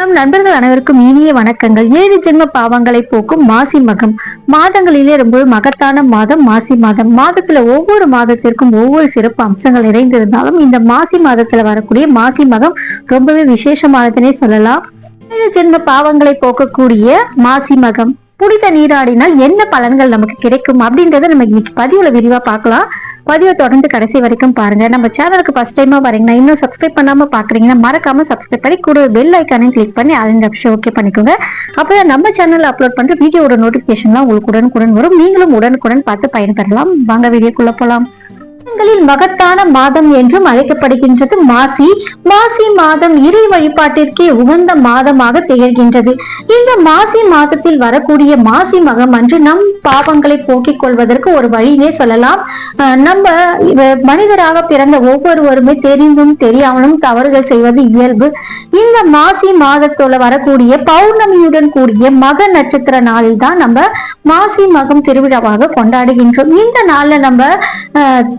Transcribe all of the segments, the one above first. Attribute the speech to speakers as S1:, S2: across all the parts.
S1: நம் நண்பர்கள் அனைவருக்கும் இனிய வணக்கங்கள். ஏழு ஜென்ம பாவங்களை போக்கும் மாசி மகம். மாதங்களிலே ரொம்ப மகத்தான மாதம் மாசி மாதம். மாதத்துல ஒவ்வொரு மாதத்திற்கும் ஒவ்வொரு சிறப்பு அம்சங்கள் நிறைந்திருந்தாலும் இந்த மாசி மாதத்துல வரக்கூடிய மாசி மகம் ரொம்பவே விசேஷமானதுன்னே சொல்லலாம். ஏழு ஜென்ம பாவங்களை போக்கக்கூடிய மாசி மகம். புனித நீராடினால் என்ன பலன்கள் நமக்கு கிடைக்கும் அப்படின்றத நம்ம இன்னைக்கு பதிவுல விரிவா பார்க்கலாம். பதிவை தொடர்ந்து கடைசி வரைக்கும் பாருங்க. நம்ம சேனலுக்கு ஃபர்ஸ்ட் டைமா வரீங்கன்னா இன்னும் சப்ஸ்கிரைப் பண்ணாம பாக்குறீங்கன்னா மறக்காம சப்ஸ்கிரைப் பண்ணி கூட பெல் ஐக்கானையும் கிளிக் பண்ணி அதுங்க ஆப்ஷன் ஓகே பண்ணிக்கோங்க. அப்பதான் நம்ம சேனல்ல அப்லோட் பண்ற வீடியோட நோட்டிபிகேஷன்லாம் உங்களுக்கு உடனுக்குடன் வரும். நீங்களும் உடனுக்குடன் பார்த்து பயன்பெறலாம். வாங்க வீடியோக்குள்ள போலாம். மாதங்களில் மகத்தான மாதம் என்றும் அழைக்கப்படுகின்றது. மாசி மாசி மாதம் இறை வழிபாட்டிற்கே உகந்த மாதமாக திகழ்கின்றது. இந்த மாசி மாதத்தில் வரக்கூடிய மாசி மகம் அன்று நம் பாவங்களை போக்கிக் கொள்வதற்கு ஒரு வழியிலே சொல்லலாம். நம்ம மனிதராக பிறந்த ஒவ்வொருவருமே தெரிந்தும் தெரியாமலும் தவறுகள் செய்வது இயல்பு. இந்த மாசி மாதத்துல வரக்கூடிய பௌர்ணமியுடன் கூடிய மக நட்சத்திர நாளில் தான் நம்ம மாசி மகம் திருவிழாவாக கொண்டாடுகின்றோம். இந்த நாள்ல நம்ம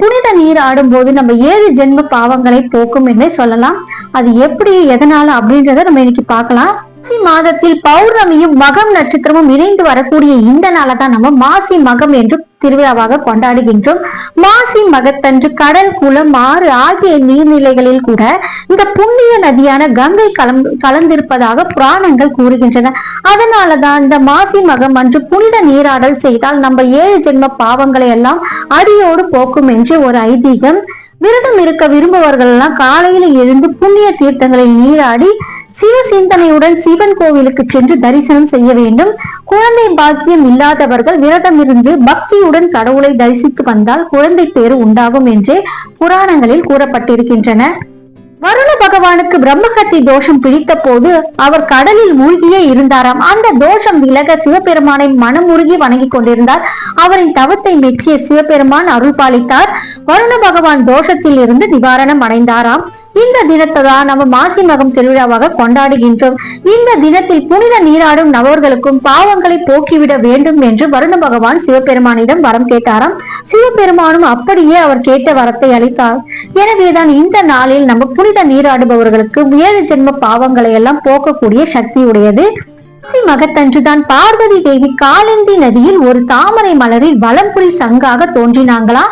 S1: புனித புனித நீர் ஆடும்போது நம்ம ஏழு ஜென்ம பாவங்களை போக்கும் என்றே சொல்லலாம். அது எப்படி எதனால அப்படின்றத நம்ம இன்னைக்கு பார்க்கலாம். மாசி மாதத்தில் பௌர்ணமியும் மகம் நட்சத்திரமும் இணைந்து வரக்கூடிய இந்த நாளை தான் நம்ம மாசி மகம் என்று திருவிழாவாக கொண்டாடுகின்றோம். மாசி மகத்தன்று கடல் குளம் ஆறு ஆகிய நீர்நிலைகளில் கூட இந்த புண்ணிய நதியான கங்கை கலந் கலந்திருப்பதாக புராணங்கள் கூறுகின்றன. அதனாலதான் இந்த மாசி மகம் அன்று புனித நீராடல் செய்தால் நம்ம ஏழு ஜென்ம பாவங்களை எல்லாம் அடியோடு போக்கும் என்று ஒரு ஐதீகம். விரதம் இருக்க விரும்புவர்கள் எல்லாம் காலையில எழுந்து புண்ணிய தீர்த்தங்களில் நீராடி சிவ சிந்தனையுடன் சிவன் கோவிலுக்கு சென்று தரிசனம் செய்ய வேண்டும். குழந்தை பாக்கியம் இல்லாதவர்கள் விரதம் இருந்து பக்தியுடன் கடவுளை தரிசித்து வந்தால் குழந்தை பேறு உண்டாகும் என்று புராணங்களில் கூறப்பட்டிருக்கின்றன. வருண பகவானுக்கு பிரம்மஹத்தி தோஷம் பிடித்த போது அவர் கடலில் மூழ்கியே இருந்தாராம். அந்த தோஷம் விலக சிவபெருமானை மனமுருகி வணங்கிக் கொண்டிருந்தார். அவரின் தவத்தை மெச்சிய சிவபெருமான் அருள் பாலித்தார். வருண பகவான் தோஷத்தில் இருந்து நிவாரணம் அடைந்தாராம். இந்த தினத்தை தான் நம்ம மாசி மகம் திருவிழாவாக கொண்டாடுகின்றோம். இந்த தினத்தில் புனித நீராடும் நபர்களுக்கும் பாவங்களை போக்கிவிட வேண்டும் என்று வருண பகவான் சிவபெருமானிடம் வரம் கேட்டாராம். சிவபெருமானும் அப்படியே அவர் கேட்ட வரத்தை அளித்தார். எனவேதான் இந்த நாளில் நம்ம புனித நீராடுபவர்களுக்கு ஏழு ஜென்ம பாவங்களை எல்லாம் போக்கக்கூடிய சக்தி உடையது. மாசி மகத்தன்றுதான் பார்வதி தேவி காலந்தி நதியில் ஒரு தாமரை மலரில் வலம்புரி சங்காக தோன்றினாங்களா?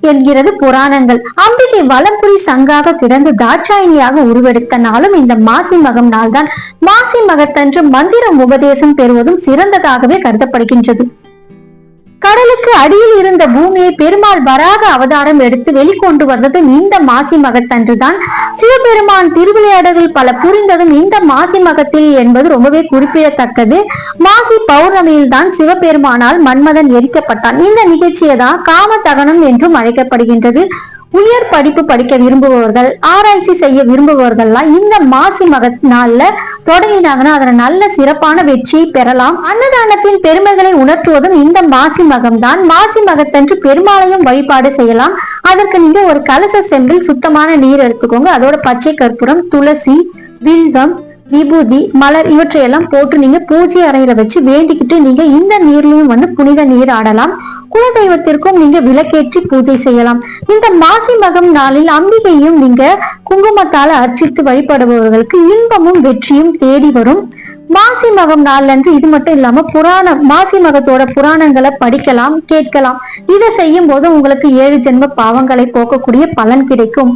S1: என்கிறது புராணங்கள். அம்பிகை வலம்புரி சங்காக கிடந்து தாட்சாயணியாக உருவெடுத்த நாளும் இந்த மாசி மகம் நாள்தான். மாசி மகத்தன்று மந்திரம் உபதேசம் பெறுவதும் சிறந்ததாகவே கருதப்படுகின்றது. கடலுக்கு அடியில் இருந்த பூமியை பெருமாள் வராக அவதாரம் எடுத்து வெளிக்கொண்டு வந்ததும் இந்த மாசி மகத்தன்றுதான். சிவபெருமான் திருவிளையாடல்கள் பல புரிந்ததும் இந்த மாசி மகத்தில் என்பது ரொம்பவே குறிப்பிடத்தக்கது. மாசி பௌர்ணமியில் தான் சிவபெருமானால் மன்மதன் எரிக்கப்பட்டான். இந்த நிகழ்ச்சியை தான் காம தகனம் என்றும் அழைக்கப்படுகின்றது. உயர் படிப்பு படிக்க விரும்புபவர்கள் ஆராய்ச்சி செய்ய விரும்புபவர்கள்லாம் இந்த மாசி மக நாள்ல தொடங்கினாங்கன்னா அதுல நல்ல சிறப்பான வெற்றி பெறலாம். அன்னதானத்தின் பெருமைகளை உணர்த்துவதும் இந்த மாசி மகம் தான் மாசி மகத்தன்று பெருமாளையும் வழிபாடு செய்யலாம். அதற்கு நீங்க ஒரு கலச செம்பில் சுத்தமான நீர் எடுத்துக்கோங்க. அதோட பச்சை கற்பூரம் துளசி வில்வம் விபூதி மலர் இவற்றையெல்லாம் போட்டு நீங்க பூஜை அறையில வச்சு வேண்டிக்கிட்டு நீங்க இந்த நீர்லயும் வந்து புனித நீர் ஆடலாம். குலதெய்வத்திற்கும் நீங்க விளக்கேற்றி பூஜை செய்யலாம். இந்த மாசி மகம் நாளில் அம்பிகையும் நீங்க குங்குமத்தால அர்ச்சித்து வழிபடுபவர்களுக்கு இன்பமும் வெற்றியும் தேடி வரும். மாசி மகம் நாள் அன்று இது மட்டும் இல்லாம புராணம் மாசி மகத்தோட புராணங்களை படிக்கலாம் கேட்கலாம். இதை செய்யும் போது உங்களுக்கு ஏழு ஜென்ம பாவங்களை போக்கக்கூடிய பலன் கிடைக்கும்.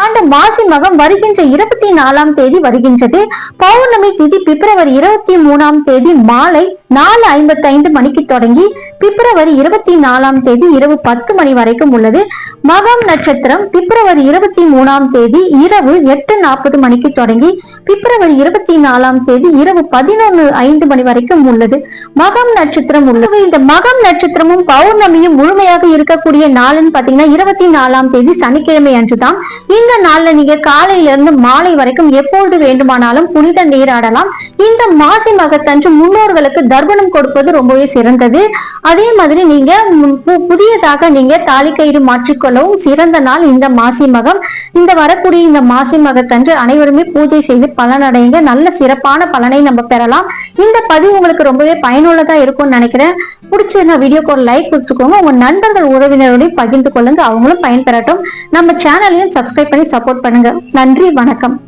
S1: ஆண்டு மாசி மகம் வருகின்ற இருபத்தி நாலாம் தேதி வருகின்றது. பௌர்ணமி திதி பிப்ரவரி இருபத்தி மூணாம் தேதி மாலை நாலு ஐம்பத்தி ஐந்து மணிக்கு தொடங்கி பிப்ரவரி இருபத்தி நாலாம் தேதி இரவு பத்து மணி வரைக்கும் உள்ளது. மகம் நட்சத்திரம் பிப்ரவரி இருபத்தி மூணாம் தேதி இரவு எட்டு நாற்பது மணிக்கு தொடங்கி பிப்ரவரி இருபத்தி நாலாம் தேதி இரவு பதினொன்று ஐந்து மணி வரைக்கும் உள்ளது. மகம் நட்சத்திரம் உள்ளது. இந்த மகம் நட்சத்திரமும் பௌர்ணமியும் முழுமையாக இருக்கக்கூடிய நாளுன்னு பாத்தீங்கன்னா இருபத்தி நாலாம் தேதி சனிக்கிழமை அன்றுதான் இந்த நாள்ல நீங்க காலையில இருந்து மாலை வரைக்கும் எப்பொழுது வேண்டுமானாலும் புனித நீராடலாம் இந்த மாசி மகத்தன்று முன்னோர்களுக்கு தர்ப்பணம் கொடுப்பது ரொம்பவே சிறந்தது. அதே மாதிரி நீங்க புதியதாக நீங்க தாலிக்கயிறு மாற்றிக்கொள்ளவும் சிறந்த நாள் இந்த மாசி மகம். இந்த வரக்கூடிய இந்த மாசி மகத்தன்று அனைவருமே பூஜை செய்து பலனடைங்க. நல்ல சிறப்பான பலனை நம்ம பெறலாம். இந்த பதிவு உங்களுக்கு ரொம்பவே பயனுள்ளதா இருக்கும்னு நினைக்கிறேன். பிடிச்சிருந்தா வீடியோக்கு ஒரு லைக் கொடுத்துக்கோங்க. உங்க நண்பர்கள் உறவினரோடையும் பகிர்ந்து கொள்ளுங்க. அவங்களும் பயன்பெறட்டும். நம்ம சேனலையும் சப்ஸ்கிரைப் பண்ணி சப்போர்ட் பண்ணுங்க. நன்றி வணக்கம்.